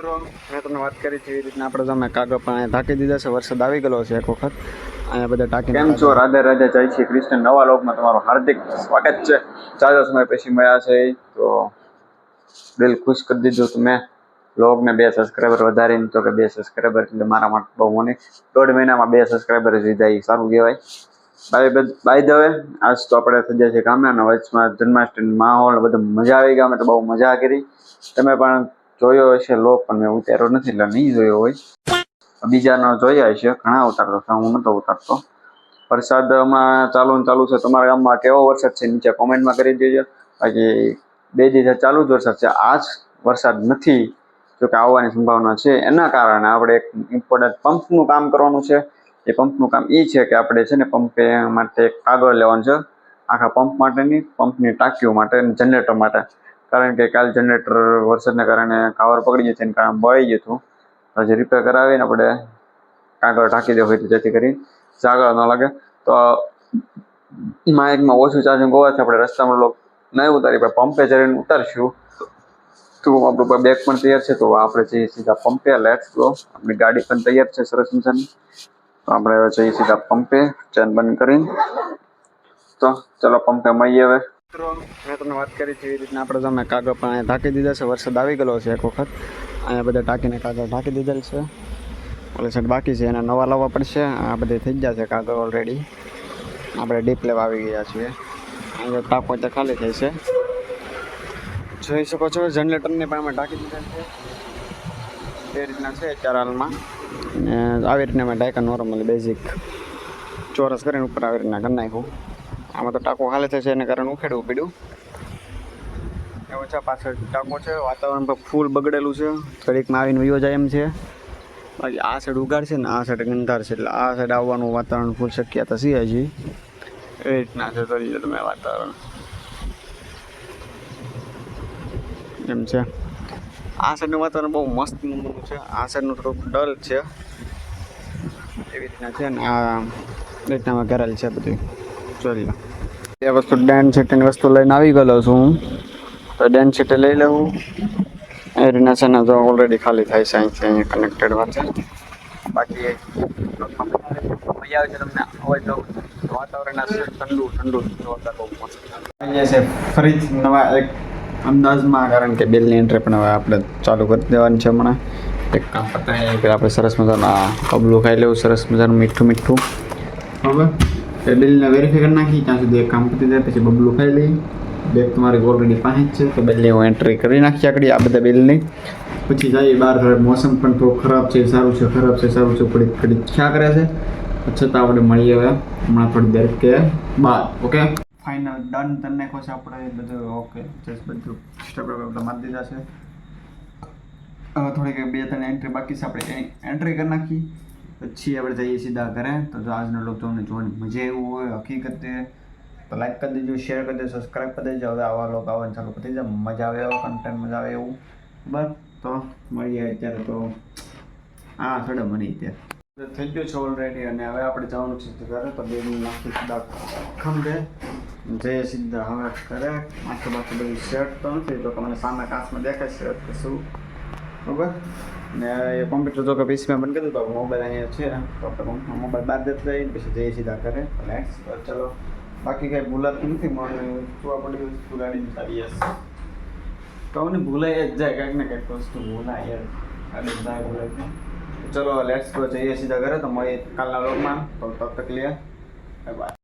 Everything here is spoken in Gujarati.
મિત્રો મેં તમને વાત કરી હતી એવી રીતના આપણે તમે કાગળ પણ ઢાંકી દીધા છે. વરસાદ આવી ગયો છે એક વખત. અહીંયા બધા ટાંકી કેમ છો? રાધે રાધે જય શ્રી કૃષ્ણ. નવા લોકમાં તમારું હાર્દિક સ્વાગત છે. ચાલો સમય પછી મળ્યા છે. તો દિલ ખુશ કરી દીધું તમે. લોગને બે સબસ્ક્રાઈબર વધારીને તો કે બે સબસ્ક્રાઈબર એટલે મારા માટે બહુ મને દોઢ મહિનામાં બે સબસ્ક્રાઈબર લીધા એ સારું કહેવાય. બાય બાય ધ વે આજ તો આપણે થઈ જાય છે ગામે અને વચમાં જન્માષ્ટમી માહોલ બધું મજા આવી ગયા અમે તો બહુ મજા કરી. તમે પણ જોયો હશે, લો, પણ મેં ઉતાર્યો નથી, એટલે નહીં જોયો હોય. બીજાનો જોયા હશે, ઘણા ઉતારતો હતા, હું નતો ઉતારતો. વરસાદમાં ચાલુ ને ચાલુ છે, તમારા ગામમાં કેવો વરસાદ છે, નીચે કોમેન્ટમાં કરી દેજો. બાકી બે દિવસે ચાલુ જ વરસાદ છે આ જ વરસાદ નથી, જો કે આવવાની સંભાવના છે. એના કારણે આપણે એક ઇમ્પોર્ટન્ટ પંપનું કામ કરવાનું છે. એ પંપનું કામ એ છે કે આપણે છે ને પંપે માટે કાગળ લેવાનું છે, આખા પંપ માટેની પંપની ટાંકીઓ માટે જનરેટર માટે. કારણ કે કાલ જનરેટર વરસાદને કારણે કાવર પકડી ગયું એને કારણે બળી ગયું હતું. હજી રિપેર કરાવીને આપણે કાગળ ઢાંકી દેવું હોય જેથી કરી જાગળ ન લાગે. તો માઇકમાં ઓછું ચાર્જિંગ હોવાથી આપણે રસ્તામાં લોક નહીં ઉતારી પણ પંપે જઈને ઉતારશું. તો આપણું બેગ પણ તૈયાર છે, તો આપણે જઈએ સીધા પંપે લેટ્સ ગો આપણી ગાડી પણ તૈયાર છે સરસ મજાની. તો આપણે હવે જઈએ સીધા પંપે ચેન બંધ કરીને. તો ચલો પંપે મળીએ હવે. મેં તમને વાત કરી છે એવી રીતના આપણે તમે કાગળ પણ અહીંયા ઢાંકી દીધા છે. વરસાદ આવી ગયેલો છે એક વખત. અહીંયા બધા ટાંકીને કાગળ ઢાંકી દીધેલ છે. ઓલી બાકી છે, એના નવા લાવવા પડશે. આ બધે થઈ ગયા છે કાગળ ઓલરેડી આપણે ડીપ લેવા આવી ગયા છીએ. અહીંયા ટાંકો ત્યાં ખાલી થાય છે. જોઈ શકો છો, જનરેટરને પણ અમે ઢાંકી દીધા છે. એ રીતના છે અત્યારે હાલમાં. આવી રીતના અમે ડાયકા નોર્મલ બેઝિક ચોરસ કરીને ઉપર આવી રીતના કરી નાખ્યું. આમાં તો ટાંકો હાલે થશે એને કારણે ઉખેડવું પડ્યું. એવો છે પાછળ ટાંકો છે, વાતાવરણ પર ફૂલ બગડેલું છે. ઘડીકમાં આવીને વયો જાય એમ છે. બાકી આ સાઈડ ઉગાડ છે ને, આ સાઈડ ગંધાર છે, એટલે આ સાઈડ આવવાનું વાતાવરણ ફૂલ શક્યતા છે હજી. એ રીતના છે જોઈ લો તમે વાતાવરણ. એમ છે. આ સાઈડનું વાતાવરણ બહુ મસ્ત નંબરનું છે. આ સાઈડનું થોડુંક ડલ છે. એવી રીતના છે ને, આ રીતના કરેલ છે બધું. જોઈ એ વસ્તુ ડેન્સિટીની વસ્તુ લઈને આવી ગયેલો છું. હું તો ડેન્સિટી લઈ લેવું એ રીના છે ને તો ઓલરેડી ખાલી થાય છે અહીંથી કનેક્ટેડ વાત છે. બાકી મજા આવે છે તમને અવાજ તો વાતાવરણ ઠંડુ ઠંડુ અહીંયા છે ફરી નવા એક અંદાજમાં, કારણ કે બિલની એન્ટ્રી પણ હવે આપણે ચાલુ કરી દેવાની છે હમણાં. એક આપણે સરસ મજાનું કબલું ખાઈ લેવું, સરસ મજાનું મીઠું મીઠું. બરાબર? એ બિલને વેરીફાઈ કરી નાખી ત્યાં સુધી એક કામ પતી જાય પછી બબલું ખાઈ લઈ બેગ તમારી ઓલરેડી પાસે જ છે તો બદલે હું એન્ટ્રી કરી નાખી આગળ આ બધા બિલની પછી જઈએ બહાર મોસમ પણ થોડું ખરાબ છે સારું છે ખરાબ છે સારું છે ઘડી ઘડી ખ્યા કરે છે છતાં આપણે મળીએ હવે હમણાં થોડી દેર કે બાદ ઓકે ફાઇનલ ડન નાખ્યો છે આપણે બધું ઓકે જસ્ટ બધું સ્ટેપ મારી દીધા છે હવે થોડીક બે ત્રણ એન્ટ્રી બાકી છે આપણે એની એન્ટ્રી કરી નાખી પછી આપણે જઈએ સીધા ઘરે, તો જો આજનો લોક તમને જોવાની મજા એવું હોય, હકીકતે તો લાઈક કરી દેજો શેર કરી દેજો સબસ્ક્રાઈબ કરી દેજો. હવે આવા લોકો આવવાનું ચાલુ કરી દેજો. મજા આવે એવો કન્ટેન્ટ મજા આવે એવું. બસ, તો મળીએ અત્યારે તો હા સડે મળી ત્યાં થઈ ગયો છે ઓલરેડી અને હવે આપણે જવાનું છે ઘરે, તો બે નાખી સીધા ખંભે. જઈએ સીધા હવે ઘરે. આખું બાકી બધું શર્ટ તો નથી તો મને સામે કાચમાં દેખાય છે કે શું? બરાબર? ને એ કોમ્પ્યુટર તો કે પીસીમાં બંધ કરી દીધું મોબાઈલ અહીંયા છે. તો મોબાઈલ બહાર દેતા જઈએ પછી જઈએ સીધા કરે લેટ્સ ચલો. બાકી કાંઈ ભૂલાતું નથી, મને જોવા પડ્યું ભૂલાડીને સારી તો મને ભૂલાઈ જ જાય, કાંઈક ને કાંઈક વસ્તુ ભૂલાય યાર આડે બધા ભૂલાય છે. ચલો લેટ્સ ગો જઈએ સીધા ઘરે, તો મળીએ કાલના લોકમાં તો તબ તક લે. બાય